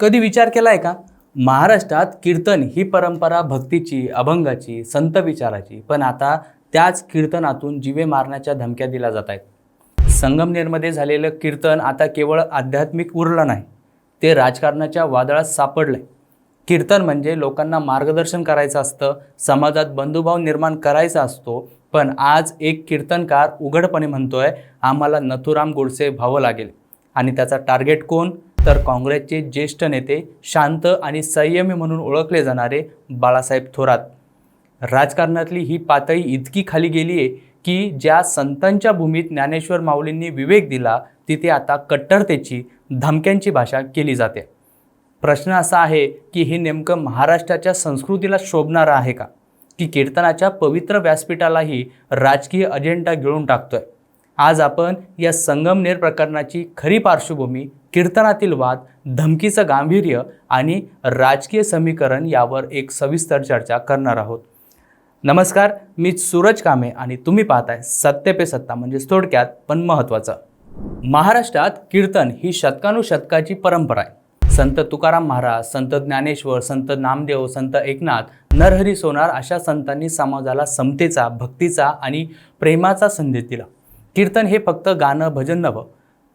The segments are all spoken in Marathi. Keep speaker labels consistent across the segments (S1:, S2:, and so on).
S1: कधी विचार केला आहे का? महाराष्ट्रात कीर्तन ही परंपरा भक्तीची अभंगाची संत विचाराची पण आता त्याच कीर्तनातून जीवे मारण्याच्या धमक्या दिल्या जात आहेत. संगमनेरमध्ये झालेलं कीर्तन आता केवळ आध्यात्मिक उरलं नाही ते राजकारणाच्या वादळात सापडलंय. कीर्तन म्हणजे लोकांना मार्गदर्शन करायचं असतं समाजात बंधुभाव निर्माण करायचा असतो पण आज एक कीर्तनकार उघडपणे म्हणतोय आम्हाला नथुराम गोडसे व्हावं लागेल. आणि त्याचा टार्गेट कोण? तर काँग्रेसचे ज्येष्ठ नेते शांत आणि संयमी म्हणून ओळखले जाणारे बाळासाहेब थोरात. राजकारणातली ही पातळी इतकी खाली गेली आहे की ज्या संतांच्या भूमीत ज्ञानेश्वर माऊलींनी विवेक दिला तिथे आता कट्टरतेची धमक्यांची भाषा केली जाते. प्रश्न असा आहे की हे नेमकं महाराष्ट्राच्या संस्कृतीला शोभणारं आहे का? की कीर्तनाच्या पवित्र व्यासपीठालाही राजकीय अजेंडा गिळून टाकतोय? आज आपण या संगमनेर प्रकरणाची खरी पार्श्वभूमी कीर्तनातील वाद धमकीचं गांभीर्य आणि राजकीय समीकरण यावर एक सविस्तर चर्चा करणार आहोत. नमस्कार मी सूरज कामे आणि तुम्ही पाहताय सत्य पे सत्ता म्हणजेच थोडक्यात पण महत्त्वाचं. महाराष्ट्रात कीर्तन ही शतकानुशतकाची परंपरा आहे. संत तुकाराम महाराज संत ज्ञानेश्वर संत नामदेव संत एकनाथ नरहरी सोनार अशा संतांनी समाजाला समतेचा भक्तीचा आणि प्रेमाचा संदेश दिला. कीर्तन हे फक्त गाणं भजन नव्हं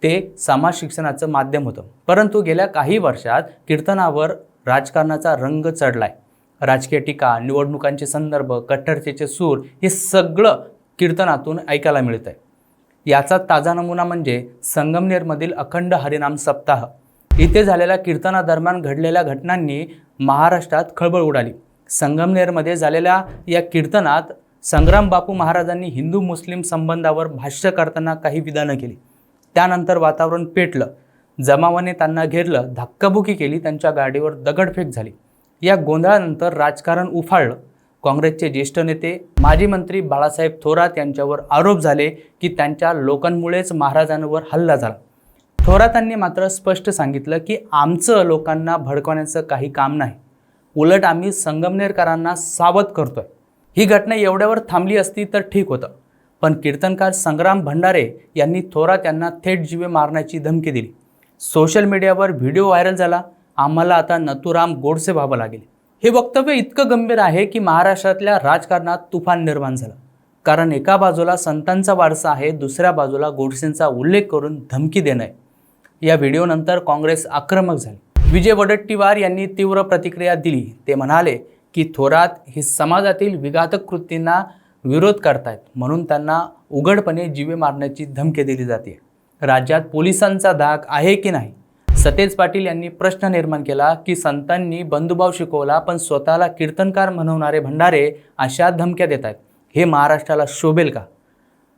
S1: ते समाज शिक्षणाचं माध्यम होतं. परंतु गेल्या काही वर्षात कीर्तनावर राजकारणाचा रंग चढलाय. राजकीय टीका निवडणुकांचे संदर्भ कट्टरतेचे सूर हे सगळं कीर्तनातून ऐकायला मिळत आहे याचा ताजा नमुना म्हणजे संगमनेरमधील अखंड हरिनाम सप्ताह. इथे झालेल्या कीर्तनादरम्यान घडलेल्या घटनांनी महाराष्ट्रात खळबळ उडाली. संगमनेरमध्ये झालेल्या या कीर्तनात संग्राम बापू महाराजांनी हिंदू मुस्लिम संबंधावर भाष्य करताना काही विधानं केली. त्यानंतर वातावरण पेटलं. जमावाने त्यांना घेरलं धक्काबुकी केली त्यांच्या गाडीवर दगडफेक झाली. या गोंधळानंतर राजकारण उफाळलं. काँग्रेसचे ज्येष्ठ नेते माजी मंत्री बाळासाहेब थोरात यांच्यावर आरोप झाले की त्यांच्या लोकांमुळेच महाराजांवर हल्ला झाला. थोरातांनी मात्र स्पष्ट सांगितलं की आमचं लोकांना भडकवण्याचं काही काम नाही. उलट आम्ही संगमनेरकरांना सावध करतोय. ही घटना एवढ्यावर थांबली असती तर ठीक होतं. पण कीर्तनकार संग्राम भंडारे यांनी थोरात यांना थेट जीवे मारण्याची धमकी दिली. सोशल मीडियावर व्हिडिओ व्हायरल झाला. आम्हाला आता नथुराम गोडसे व्हावं लागेल. हे वक्तव्य इतकं गंभीर आहे की महाराष्ट्रातल्या राजकारणात तुफान निर्माण झालं. कारण एका बाजूला संतांचा वारसा आहे दुसऱ्या बाजूला गोडसेंचा उल्लेख करून धमकी देणं आहे. या व्हिडिओनंतर काँग्रेस आक्रमक झाली. विजय वडट्टीवार यांनी तीव्र प्रतिक्रिया दिली. ते म्हणाले की थोरात ही समाजातील विघातक कृतींना विरोध करतायत. म्हणून त्यांना उघडपणे जीवे मारण्याची धमकी दिली जाते. राज्यात पोलिसांचा धाक आहे की नाही? सतेज पाटील यांनी प्रश्न निर्माण केला की संतांनी बंधुभाव शिकवला पण स्वतःला कीर्तनकार म्हणवणारे भंडारे अशा धमक्या देत आहेत हे महाराष्ट्राला शोभेल का?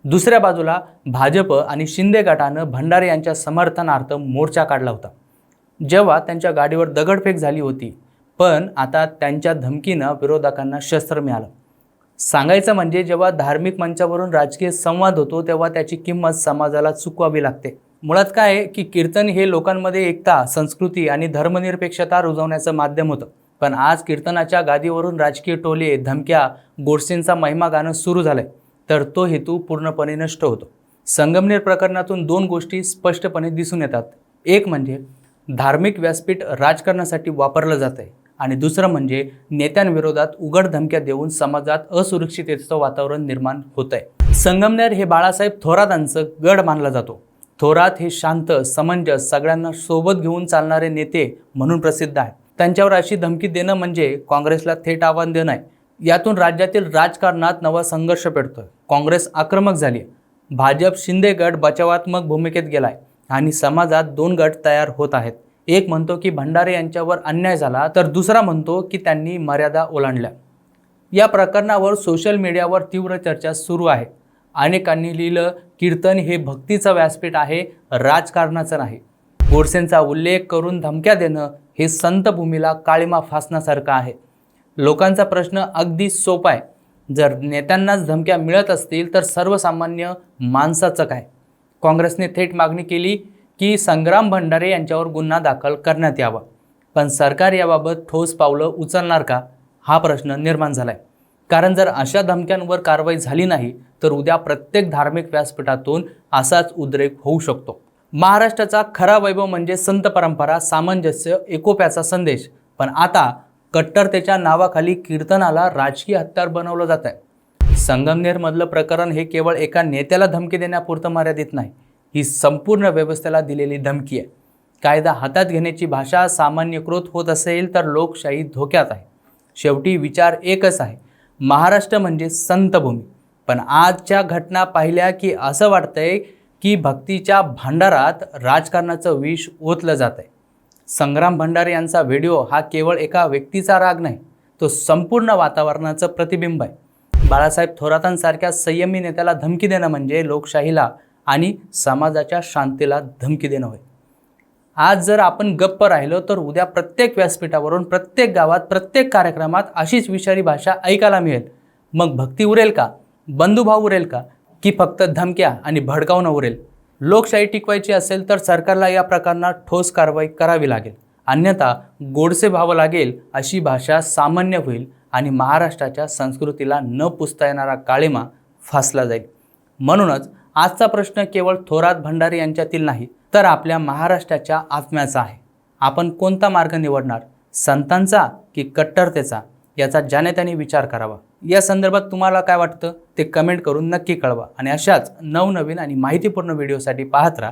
S1: दुसऱ्या बाजूला भाजप आणि शिंदे गटानं भंडारे यांच्या समर्थनार्थ मोर्चा काढला होता. जेव्हा त्यांच्या गाडीवर दगडफेक झाली होती पण आता त्यांच्या धमकीनं विरोधकांना शस्त्र मिळालं. सांगायचं म्हणजे जेव्हा धार्मिक मंचावरून राजकीय संवाद होतो तेव्हा त्याची किंमत समाजाला चुकवावी लागते. मुळात काय आहे की कीर्तन हे लोकांमध्ये एकता संस्कृती आणि धर्मनिरपेक्षता रुजवण्याचं माध्यम होतं. पण आज कीर्तनाच्या गादीवरून राजकीय टोले धमक्या गोडसेंचा महिमा गाणं सुरू झालंय. तर तो हेतू पूर्णपणे नष्ट होतो. संगमनेर प्रकरणातून दोन गोष्टी स्पष्टपणे दिसून येतात. एक म्हणजे धार्मिक व्यासपीठ राजकारणासाठी वापरलं जात आहे आणि दुसरं म्हणजे नेत्यांविरोधात उघड धमक्या देऊन समाजात असुरक्षिततेचं वातावरण निर्माण होत आहे संगमनेर हे बाळासाहेब थोरातांचं गड मानला जातो. थोरात हे शांत समंजस सगळ्यांना सोबत घेऊन चालणारे नेते म्हणून प्रसिद्ध आहेत. त्यांच्यावर अशी धमकी देणं म्हणजे काँग्रेसला थेट आव्हान देणं आहे. यातून राज्यातील राजकारणात नवा संघर्ष पेटतोय. काँग्रेस आक्रमक झाली आहे भाजप शिंदे गट बचावात्मक भूमिकेत गेलाय आणि समाजात दोन गट तयार होत आहेत. एक म्हणतो की भंडारे यांच्यावर अन्याय झाला तर दुसरा म्हणतो की त्यांनी मर्यादा ओलांडल्या. या प्रकरणावर सोशल मीडियावर तीव्र चर्चा सुरू आहे. अनेकांनी लिहिलं कीर्तन हे भक्तीचं व्यासपीठ आहे राजकारणाचं नाही. गोडसेंचा उल्लेख करून धमक्या देणं हे संत भूमीला काळीमा फासण्यासारखं आहे. लोकांचा प्रश्न अगदी सोपा आहे. जर नेत्यांनाच धमक्या मिळत असतील तर सर्वसामान्य माणसाचं काय? काँग्रेसने थेट मागणी केली की संग्राम भंडारे यांच्यावर गुन्हा दाखल करण्यात यावा. पण सरकार याबाबत ठोस पावलं उचलणार का? हा प्रश्न निर्माण झाला आहे कारण जर अशा धमक्यांवर कारवाई झाली नाही तर उद्या प्रत्येक धार्मिक व्यासपीठातून असाच उद्रेक होऊ शकतो. महाराष्ट्राचा खरा वैभव म्हणजे संत परंपरा सामंजस्य एकोप्याचा संदेश. पण आता कट्टरतेच्या नावाखाली कीर्तनाला राजकीय हत्यार बनवलं जात आहे संगमनेरमधलं प्रकरण हे केवळ एका नेत्याला धमकी देण्यापुरतं मर्यादित नाही ही संपूर्ण व्यवस्थेला दिलेली धमकी आहे. कायदा हातात घेण्याची भाषा सामान्यकृत होत असेल तर लोकशाही धोक्यात आहे. शेवटी विचार एकच आहे. महाराष्ट्र म्हणजे संतभूमी. पण आजच्या घटना पाहिल्या की असं वाटतंय की भक्तीच्या भांडारात राजकारणाचं विष ओतलं जात आहे संग्राम भंडारे यांचा व्हिडिओ हा केवळ एका व्यक्तीचा राग नाही तो संपूर्ण वातावरणाचं प्रतिबिंब आहे. बाळासाहेब थोरातांसारख्या संयमी नेत्याला धमकी देणं म्हणजे लोकशाहीला आणि समाजाच्या शांतीला धमकी देणं होय. आज जर आपण गप्प राहिलो तर उद्या प्रत्येक व्यासपीठावरून प्रत्येक गावात प्रत्येक कार्यक्रमात अशीच विषारी भाषा ऐकायला मिळेल. मग भक्ती उरेल का? बंधुभाव उरेल का? की फक्त धमक्या आणि भडकावणं उरेल? लोकशाही टिकवायची असेल तर सरकारला या प्रकरणात ठोस कारवाई करावी लागेल. अन्यथा गोडसे व्हावं लागेल अशी भाषा सामान्य होईल आणि महाराष्ट्राच्या संस्कृतीला न पुसता येणारा काळिमा फासला जाईल. म्हणूनच आजचा प्रश्न केवळ थोरात भंडारी यांच्यातील नाही तर आपल्या महाराष्ट्राच्या आत्म्याचा आहे. आपण कोणता मार्ग निवडणार? संतांचा की कट्टरतेचा? याचा ज्याने त्याने विचार करावा. या संदर्भात तुम्हाला काय वाटतं? ते कमेंट करून नक्की कळवा. आणि अशाच नवनवीन आणि माहितीपूर्ण व्हिडिओसाठी पाहत राहा.